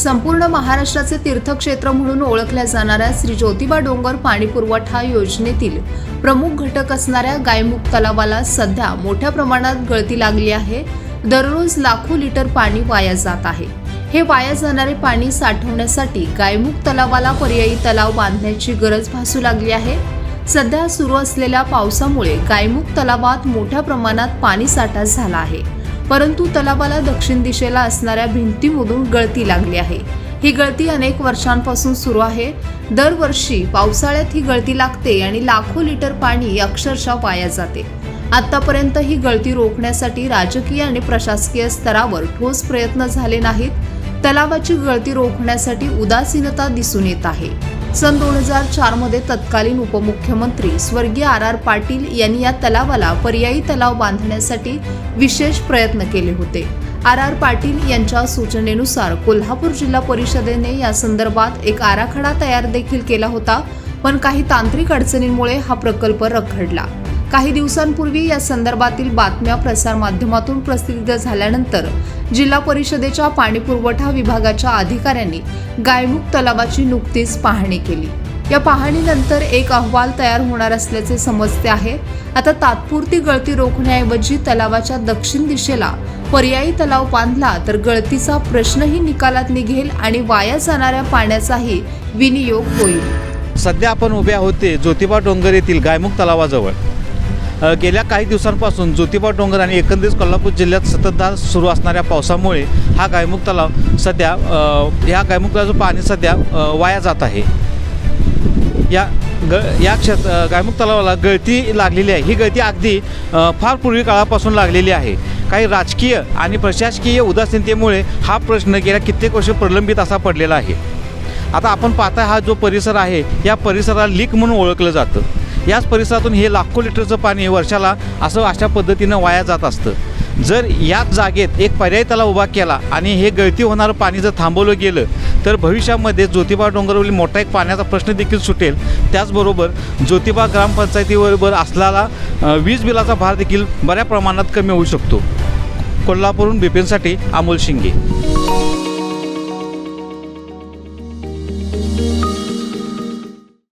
संपूर्ण महाराष्ट्राचे तीर्थक्षेत्र म्हणून ओळखल्या जाणाऱ्या श्री ज्योतिबा डोंगर पाणी पुरवठा योजनेतील प्रमुख घटक असणाऱ्या गायमुख तलावाला सध्या मोठ्या प्रमाणात गळती लागली आहे. दररोज लाखो लिटर पाणी वाया जात आहे. हे वाया जाणारे पाणी साठवण्यासाठी गायमुख तलावाला पर्यायी तलाव बांधण्याची गरज भासू लागली आहे. सध्या सुरू असलेल्या पावसामुळे गायमुख तलावात मोठ्या प्रमाणात पाणी साठा झाला आहे. परंतु तलावाला दक्षिण दिशेला असणाऱ्या भिंतीमधून गळती लागली आहे. ही गळती अनेक वर्षांपासून सुरू आहे. दरवर्षी पावसाळ्यात ही गळती लागते आणि लाखो लिटर पाणी अक्षरशः वाया जाते. आतापर्यंत ही गळती रोखण्यासाठी राजकीय आणि प्रशासकीय स्तरावर ठोस प्रयत्न झाले नाहीत. तलावाची गळती रोखण्यासाठी उदासीनता दिसून येत आहे. सन दोन हजार चारमध्ये तत्कालीन उपमुख्यमंत्री स्वर्गीय आर आर पाटील यांनी या तलावाला पर्यायी तलाव बांधण्यासाठी विशेष प्रयत्न केले होते. आर आर पाटील यांच्या सूचनेनुसार कोल्हापूर जिल्हा परिषदेने या संदर्भात एक आराखडा तयार देखील केला होता पण काही तांत्रिक अडचणींमुळे हा प्रकल्प रखडला. काही दिवसांपूर्वी या संदर्भातील बातम्या प्रसारमाध्यमातून प्रसिद्ध झाल्यानंतर जिल्हा परिषदेच्या पाणीपुरवठा विभागाच्या अधिकाऱ्यांनी गायमुख तलावाची नुकतीच पाहणी केली. या पाहणीनंतर एक अहवाल तयार होणार असल्याचे समजते आहे. आता तात्पुरती गळती रोखण्याऐवजी तलावाच्या दक्षिण दिशेला पर्यायी तलाव बांधला तर गळतीचा प्रश्नही निकालात निघेल आणि वाया जाणाऱ्या पाण्याचाही विनियोग होईल. सध्या आपण उभे आहोत ते ज्योतिबा डोंगर येथील गायमुख तलावाजवळ. गेल्या काही दिवसांपासून ज्योतिबा डोंगर आणि एकंदरीत कोल्हापूर जिल्ह्यात सततधार सुरू असणाऱ्या पावसामुळे हा गायमुख तलाव सध्या ह्या गायमुख तलावाचं पाणी सध्या वाया जात आहे. या ग या क्षेत्र गायमुख तलावाला गळती लागलेली आहे. ही गळती अगदी फार पूर्वी काळापासून लागलेली आहे. काही राजकीय आणि प्रशासकीय उदासीनतेमुळे हा प्रश्न गेल्या कित्येक वर्ष प्रलंबित असा पडलेला आहे. आता आपण पाहता हा जो परिसर आहे या परिसराला लीक म्हणून ओळखलं जातं. याच परिसरातून हे लाखो लिटरचं पाणी वर्षाला असं अशा पद्धतीनं वाया जात असतं. जर याच जागेत एक पर्याय त्याला उभा केला आणि हे गळती होणारं पाणी जर थांबवलं गेलं तर भविष्यामध्ये ज्योतिबा डोंगरवरील मोठा एक पाण्याचा प्रश्न देखील सुटेल. त्याचबरोबर ज्योतिबा ग्रामपंचायतीबरोबर असलेला वीज बिलाचा भार देखील बऱ्या प्रमाणात कमी होऊ शकतो. कोल्हापूरहून बिपिनसाठी अमोल शिंगे.